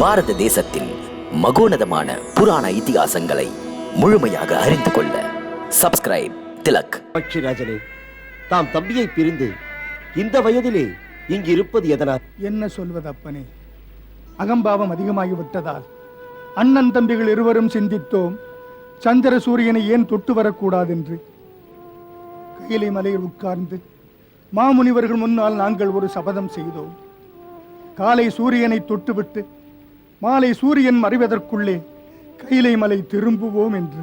பாரத தேசத்தின் மகோனதமான புராண இதிகாசங்களை முழுமையாக அறிந்து கொள்ள சப்ஸ்கிரைப் திலக். பக்ஷிராஜனே தாம் தம்பியை பிரிந்து இந்த வயதிலே இங்கு இருப்பது எதனால்? என்ன சொல்வது அப்பனே? அகம்பாவம் அதிகமாகிவிட்டதால் அண்ணன் தம்பிகள் இருவரும் சிந்தித்தோம் சந்திர சூரியனை ஏன் தொட்டு வரக்கூடாதென்று. கையிலை மலையில் உட்கார்ந்து மாமுனிவர்கள் முன்னால் நாங்கள் ஒரு சபதம் செய்தோம். காலை சூரியனை தொட்டுவிட்டு மாலை சூரியன் மறைவதற்குள்ளே கைலை மலை திரும்புவோம் என்று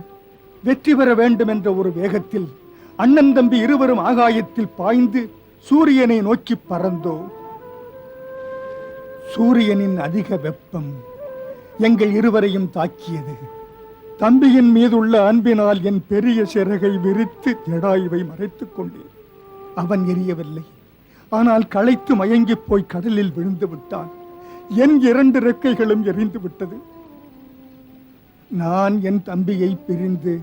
வெற்றி பெற வேண்டும் என்ற ஒரு வேகத்தில் அண்ணன் தம்பி இருவரும் ஆகாயத்தில் பாய்ந்து சூரியனை நோக்கி பறந்தோ. சூரியனின் அதிக வெப்பம் எங்கள் இருவரையும் தாக்கியது. தம்பியின் மீதுள்ள அன்பினால் என் பெரிய சிறகை விரித்து ஜடாயுவை மறைத்துக் கொண்டேன். அவன் எரியவில்லை. ஆனால் களைத்து மயங்கிப் போய் கடலில் விழுந்து விட்டான். என் இரண்டு ரெக்கைகளும் எரிந்து விட்டது. நான் என் தம்பியை பிரிந்து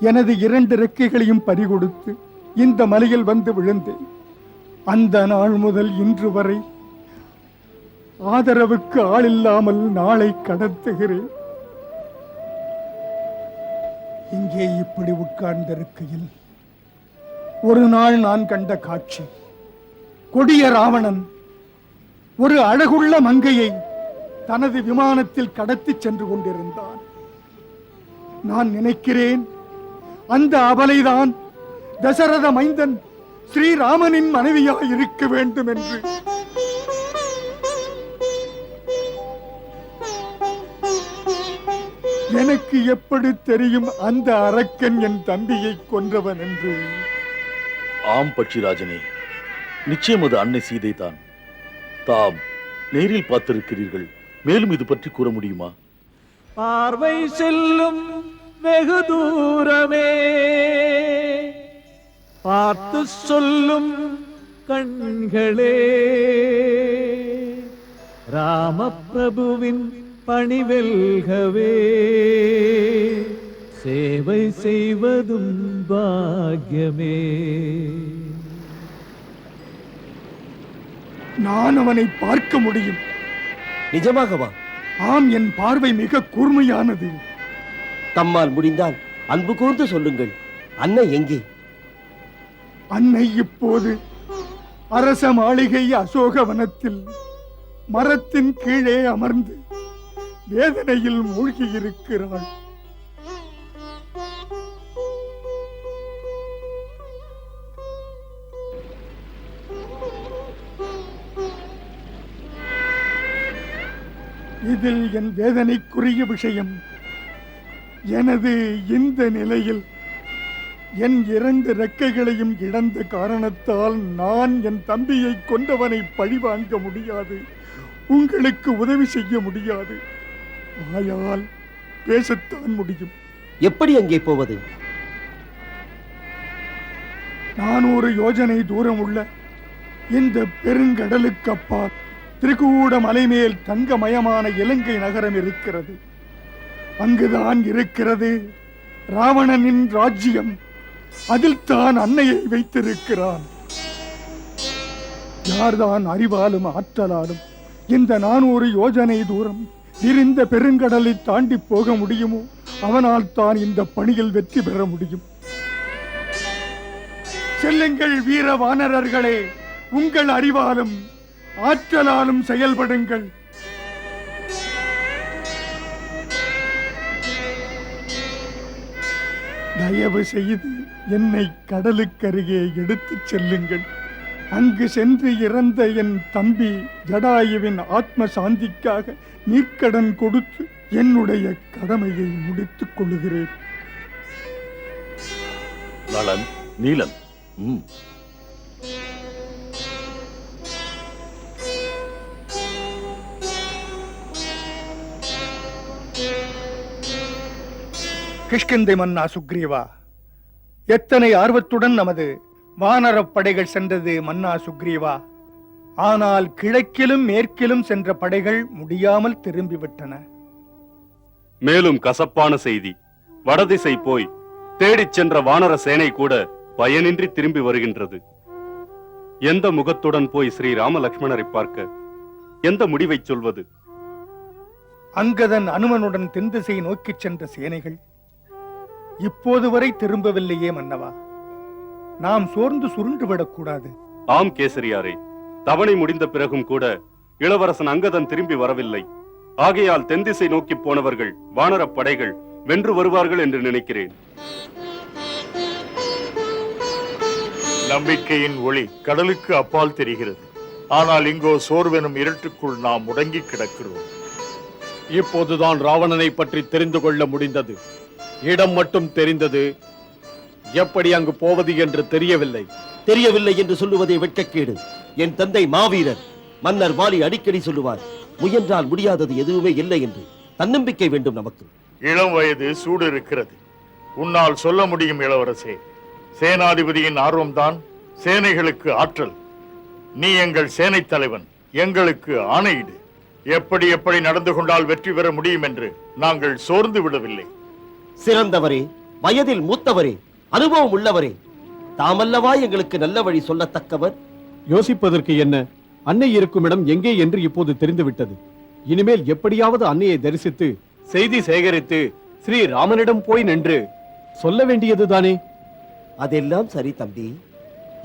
எனது இரண்டு ரெக்கைகளையும் பறிகொடுத்து இந்த மலையில் வந்து விழுந்தேன். அந்த நாள் முதல் இன்று வரை ஆதரவுக்கு ஆள் இல்லாமல் நாளை கடத்துகிறேன். இங்கே இப்படி உட்கார்ந்திருக்கையில் ஒரு நாள் நான் கண்ட காட்சி. கொடிய ராவணன் ஒரு அழகுள்ள மங்கையை தனது விமானத்தில் கடத்திச் சென்று கொண்டிருந்தான். நான் நினைக்கிறேன் அந்த அபலைதான் தசரத மைந்தன் ஸ்ரீராமனின் மனைவியாக இருக்க வேண்டும் என்று. எனக்கு எப்படி தெரியும் அந்த அரக்கன் என் தம்பியை கொன்றவன் என்று? ஆம் பட்சிராஜனே நிச்சயம் அது அன்னை சீதை தான் தாம் நேரில் பார்த்திருக்கிறீர்கள். மேலும் இது பற்றி கூற முடியுமா? பார்வை செல்லும் வெகு தூரமே. பார்த்து சொல்லும் கண்களே. ராமபிரபுவின் பணிவெல்கவே சேவை செய்வதும் பாக்கியமே. நான் அவனை பார்க்க முடியும். நிஜமாகவா? ஆம் என் பார்வை மிக கூர்மையானது. தம்மால் முடிந்தால் அன்பு கூர்ந்து சொல்லுங்கள். அன்னை எங்கே? அன்னை இப்போது அரச மாளிகை அசோகவனத்தில். மரத்தின் கீழே அமர்ந்து வேதனையில் மூழ்கி இருக்கிறாள் இதில் என் வேதனைக்குரிய விஷயம் எனது இந்த நிலையில் என் இரண்டு ரெக்கைகளையும் இழந்த காரணத்தால் நான் என் தம்பியை கொண்டவனை பழிவாங்க முடியாது உங்களுக்கு உதவி செய்ய முடியாது. ஆயால் பேசத்தான் முடியும். எப்படி அங்கே போவது? நானூறு யோஜனை தூரம் உள்ள இந்த பெருங்கடலுக்கு அப்பால் திருக்கூட மலைமேல் தங்கமயமான இலங்கை நகரம் இருக்கிறது. அங்குதான் இருக்கிறது ராவணனின் ராஜ்யம். அதில் தான் அன்னையை வைத்திருக்கிறான். யார்தான் அறிவாலும் ஆற்றலாலும் இந்த நானூறு யோஜனை தூரம் விரிந்த பெருங்கடலை தாண்டி போக முடியுமோ அவனால் தான் இந்த பணியில் வெற்றி பெற முடியும். செல்லுங்கள் வீர வானரர்களே உங்கள் அறிவாலும் ஆற்றலாலும் செயல்படுங்கள். தயவு செய்து என்னை கடலுக்கருகே எடுத்துச் செல்லுங்கள். அங்கு சென்று இறந்த என் தம்பி ஜடாயுவின் ஆத்ம சாந்திக்காக நீர்க்கடன் கொடுத்து என்னுடைய கடமையை முடித்துக் கொள்கிறேன் நலன் நீலன். கிஷ்கிந்தை மன்னா சுக்ரீவா. எத்தனை ஆர்வத்துடன் நமது வானரப் படைகள் சென்றது மன்னா சுக்ரீவா. ஆனால் கிழக்கிலும் மேற்கிலும் சென்ற படைகள் முடியாமல் திரும்பிவிட்டன. மேலும் கசப்பான செய்தி. வடதிசை போய் தேடிச் சென்ற வானர சேனை கூட பயனின்றி திரும்பி வருகின்றது. எந்த முகத்துடன் போய் ஸ்ரீ ராம லக்ஷ்மணரை பார்க்க? எந்த முடிவைச் சொல்வது? அங்கதன் அனுமனுடன் தென் திசை நோக்கிச் சென்ற சேனைகள் இப்போது வரை திரும்பவில்லையே மன்னவா. நாம் சோர்ந்து சுருண்டு விடக்கூடாது ஆம் கேசரியாரே தவணை முடிந்த பிறகும் கூட இளவரசன் அங்கதன் திரும்பி வரவில்லை. ஆகையால் தென்திசை நோக்கி போனவர்கள் வானரப் படைகள் வென்று வருவார்கள் என்று நினைக்கிறேன். நம்பிக்கையின் ஒளி கடலுக்கு அப்பால் தெரிகிறது. ஆனால் இங்கோ சோர்வெனும் இருட்டுக்குள் நாம் முடங்கி கிடக்கிறோம். இப்போதுதான் ராவணனை பற்றி தெரிந்து கொள்ள முடிந்தது. இடம் மட்டும் தெரிந்தது. எப்படி அங்கு போவது என்று தெரியவில்லை. தெரியவில்லை என்று சொல்லுவதே வெட்கக்கேடு. என் தந்தை மாவீரர் மன்னர் வாலி அடிக்கடி சொல்லுவார் முயன்றால் முடியாதது எதுவுமே இல்லை என்று. தன்னம்பிக்கை வேண்டும் நமக்கு. இளம் வயது சூடு இருக்கிறது உன்னால் சொல்ல முடியும் இளவரசே சேனாதிபதியின் ஆர்வம்தான் சேனைகளுக்கு ஆற்றல். நீ எங்கள் சேனை தலைவன் எங்களுக்கு ஆணையிடு. எப்படி எப்படி நடந்து கொண்டால் வெற்றி பெற முடியும் என்று நாங்கள் சோர்ந்து விடவில்லை. சிறந்தவரே வயதில் மூத்தவரே அனுபவம் உள்ளவரே. தாமல்லவா எங்களுக்கு நல்ல வழி சொல்லத்தக்கவர்? யோசிப்பதற்கு என்ன? அன்னை இருக்கும் இடம் எங்கே என்று இப்போது தெரிந்துவிட்டது. இனிமேல் எப்படியாவது அன்னையை தரிசித்து செய்தி சேகரித்து ஸ்ரீ ராமனிடம் போய் நின்று. சொல்ல வேண்டியதுதானே? அதெல்லாம் சரி தம்பி.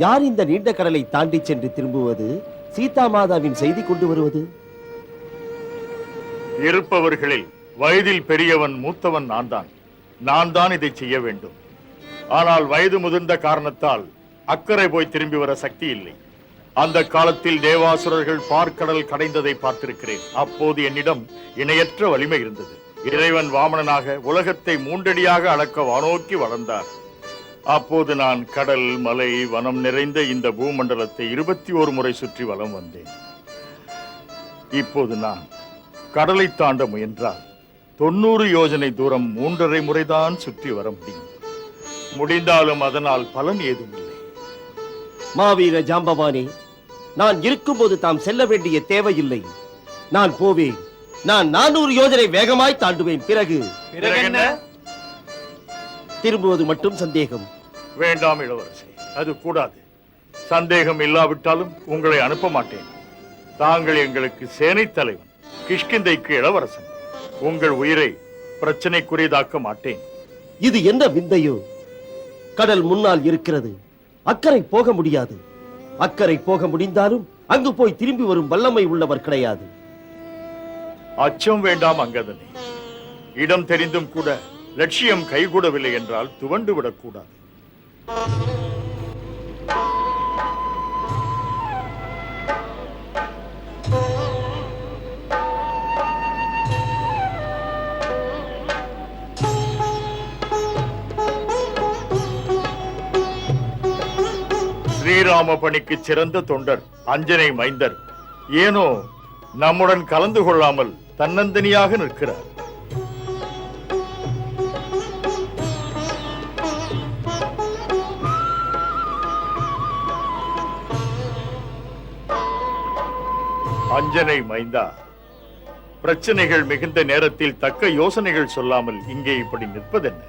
யார் இந்த நீண்ட கடலை தாண்டி சென்று திரும்புவது? சீதா மாதாவின் செய்தி கொண்டு வருவது? இருப்பவர்களில் வயதில் பெரியவன் மூத்தவன் நான் தான் நான் தான் இதை செய்ய வேண்டும். ஆனால் வயது முதிர்ந்த காரணத்தால் அக்கறை போய் திரும்பி வர சக்தி இல்லை. அந்த காலத்தில் தேவாசுரர்கள் பார்க்கடல் கடைந்ததை பார்த்திருக்கிறேன். அப்போது என்னிடம் இணையற்ற வலிமை இருந்தது. இறைவன் வாமனனாக உலகத்தை மூண்டடியாக அளக்க வானோக்கி வளர்ந்தார். அப்போது நான் கடல் மலை வனம் நிறைந்த இந்த பூமண்டலத்தை இருபத்தி ஒரு முறை சுற்றி வலம் வந்தேன். இப்போது நான் கடலை தாண்ட முயன்றால் தொண்ணூறு யோஜனை தூரம் மூன்றரை முறைதான் சுற்றி வர முடியும். முடிந்தாலும் அதனால் பலன் ஏதும் இல்லை. மாவீர ஜாம்பவானே நான் இருக்கும்போது தாம் செல்ல வேண்டிய தேவையில்லை. நான் போவேன். நான் நானூறு யோஜனை வேகமாய் தாண்டுவேன். பிறகு பிறகு என்ன திரும்புவது மட்டும் சந்தேகம். வேண்டாம் இளவரசி அது கூடாது. சந்தேகம் இல்லாவிட்டாலும் உங்களை அனுப்ப மாட்டேன். தாங்கள் எங்களுக்கு சேனை தலைவன் கிஷ்கிந்தைக்கு இளவரசன். உங்கள் உயிரை பிரச்சனைக்குரியதாக்க மாட்டேன். இது என்ன விந்தையோ? கடல் முன்னால் இருக்கிறது. அக்கறை போக முடியாது. அக்கறை போக முடிந்தாலும் அங்கு போய் திரும்பி வரும் வல்லமை உள்ளவர் கிடையாது. அச்சம் வேண்டாம் அங்கதனே. இடம் தெரிந்தும் கூட லட்சியம் கைகூடவில்லை என்றால் துவண்டு விடக்கூடாது. ஸ்ரீராம பணிக்கு சிறந்த தொண்டர் அஞ்சனை மைந்தர். ஏனோ நம்முடன் கலந்து கொள்ளாமல் தன்னந்தனியாக நிற்கிறார். அஞ்சனை மைந்தா பிரச்சனைகள் மிகுந்த நேரத்தில் தக்க யோசனைகள் சொல்லாமல் இங்கே இப்படி நிற்பதென்ன?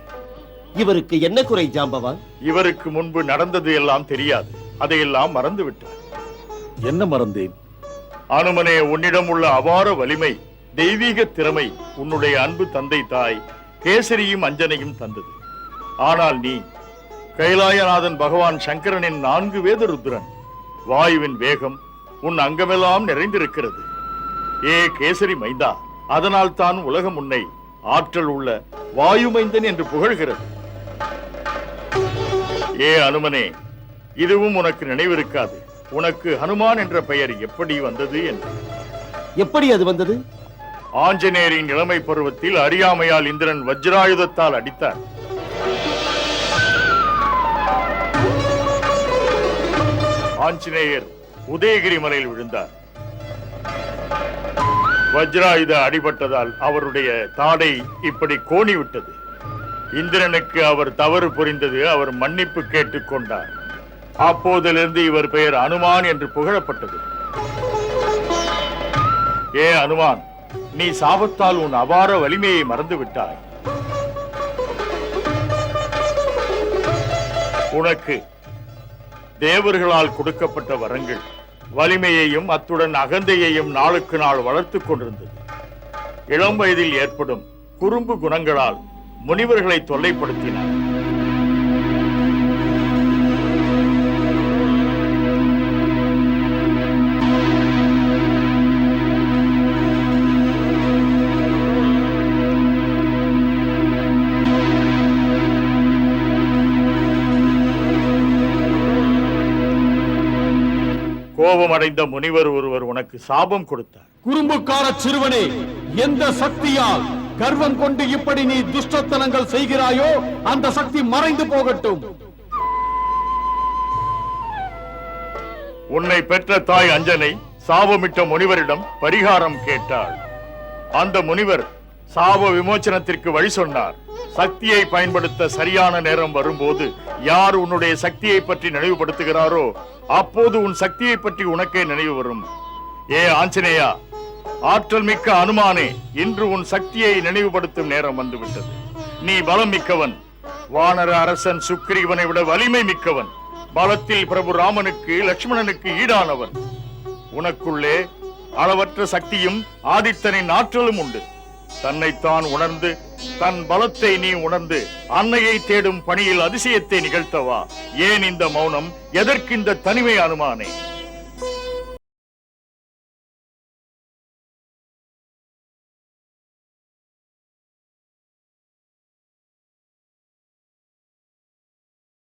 இவருக்கு என்ன குறை ஜாம்பவான்? இவருக்கு முன்பு நடந்தது எல்லாம் தெரியாது. அதையெல்லாம் மறந்து விட்டார் என்ன மறந்தேன்? அனுமனே உன்னிடம் உள்ள அபார வலிமை தெய்வீக திறமை உன்னுடைய அன்பு தந்தை தாய் கேசரியும் அஞ்சனையும் தந்தது. ஆனால் நீ கைலாயநாதன் பகவான் சங்கரனின் நான்கு வேத ருத்ரன் வாயுவின் வேகம் உன் அங்கமெல்லாம் நிறைந்திருக்கிறது. ஏ கேசரி மைந்தா அதனால் தான் உலகம் உன்னை ஆற்றல் உள்ள வாயு மைந்தன் என்று புகழ்கிறது. ஏ அனுமனே இதுவும் உனக்கு நினைவிருக்காது. உனக்கு ஹனுமான் என்ற பெயர் எப்படி வந்தது என்று. எப்படி அது வந்தது? ஆஞ்சநேயரின் இளமை பருவத்தில் அறியாமையால் இந்திரன் வஜ்ராயுதத்தால் அடித்தார். ஆஞ்சநேயர் உதயகிரி மலையில் விழுந்தார். வஜ்ராயுத அடிபட்டதால் அவருடைய தாடை இப்படி கோணி விட்டது இந்திரனுக்கு அவர் தவறு புரிந்தது அவர் மன்னிப்பு கேட்டுக் கொண்டார். அப்போதிலிருந்து இவர் பெயர் அனுமான் என்று புகழப்பட்டது. ஏ அனுமான் நீ சாபத்தால் உன் அபார வலிமையை மறந்து விட்டாய் உனக்கு தேவர்களால் கொடுக்கப்பட்ட வரங்கள் வலிமையையும் அத்துடன் அகந்தையையும் நாளுக்கு நாள் வளர்த்துக் கொண்டிருந்தது. இளம் வயதில் ஏற்படும் குறும்பு குணங்களால் முனிவர்களை தொல்லைப்படுத்தினார். கோபமடைந்த முனிவர் ஒருவர் உனக்கு சாபம் கொடுத்தார். குறும்புக்கார சிறுவனே எந்த சக்தியால் கர்வம் கொண்டு இப்படி நீ துஷ்டத்தனங்கள் செய்கிறாயோ அந்த சக்தி மறைந்து போகட்டும். உன்னை பெற்ற தாய் அஞ்சனை சாபமிட்ட முனிவரிடம் பரிகாரம் கேட்டாள். அந்த முனிவர் சாப விமோச்சனத்திற்கு வழி சொன்னார். சக்தியை பயன்படுத்த சரியான நேரம் வரும்போது யார் உன்னுடைய சக்தியை பற்றி நினைவுபடுத்துகிறாரோ அப்போது உன் சக்தியை பற்றி உனக்கே நினைவு வரும். ஏ ஆஞ்சநேயா ஆற்றல் மிக்க அனுமானே இன்று உன் சக்தியை நினைவுபடுத்தும் நேரம் வந்துவிட்டது. நீ பலம் மிக்கவன். வானர அரசன் சுக்ரீவனை விட வலிமை மிக்கவன். பலத்தில் பிரபு ராமனுக்கு லட்சுமணனுக்கு ஈடானவன் உனக்குள்ளே அளவற்ற சக்தியும் ஆதித்தனின் ஆற்றலும் உண்டு. தன்னைத்தான் உணர்ந்து தன் பலத்தை நீ உணர்ந்து அன்னையை தேடும் பணியில் அதிசயத்தை நிகழ்த்தவா? ஏன் இந்த மௌனம்? எதற்கு இந்த தனிமை அனுமானே?